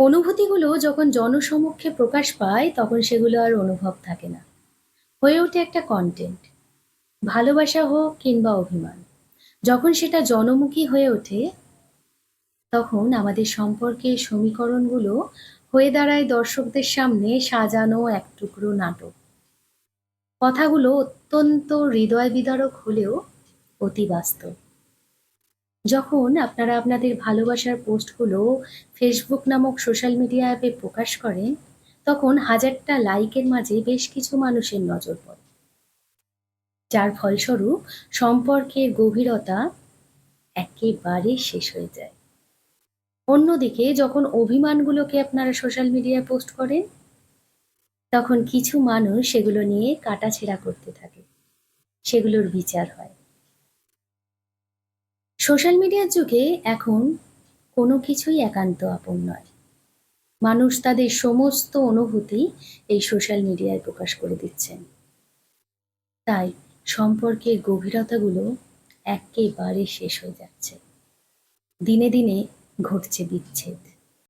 অনুভূতিগুলো যখন জনসমক্ষে প্রকাশ পায়, তখন সেগুলো আর অনুভব থাকে না। হয়ে ওঠে একটা কন্টেন্ট ভালোবাসা হোক কিংবা অভিমান। যখন সেটা জনমুখী হয়ে ওঠে, তখন আমাদের সম্পর্কের সমীকরণগুলো হয়ে দাঁড়ায় দর্শকদের সামনে সাজানো এক টুকরো নাটক। কথাগুলো অত্যন্ত হৃদয় বিদারক হলেও অতি বাস্তব। যখন আপনারা আপনাদের ভালোবাসার পোস্টগুলো ফেসবুক নামক সোশ্যাল মিডিয়া অ্যাপে প্রকাশ করেন, তখন হাজারটা লাইকের মাঝে বেশ কিছু মানুষের নজর পড়ে। যার ফলস্বরূপ সম্পর্কের গভীরতা একেবারে শেষ হয়ে যায়। অন্যদিকে যখন অভিমানগুলোকে আপনারা সোশ্যাল মিডিয়ায় পোস্ট করেন, তখন কিছু মানুষ সেগুলো নিয়ে কাটাছেড়া করতে থাকে। সেগুলোর বিচার হয়। সোশ্যাল মিডিয়ার যুগে এখন কোনো কিছুই একান্ত আপন নয়। মানুষ তাদের সমস্ত অনুভূতি এই সোশ্যাল মিডিয়ায় প্রকাশ করে দিচ্ছেন। তাই সম্পর্কের গভীরতাগুলো একেবারে শেষ হয়ে যাচ্ছে। দিনে দিনে ঘটছে বিচ্ছেদ।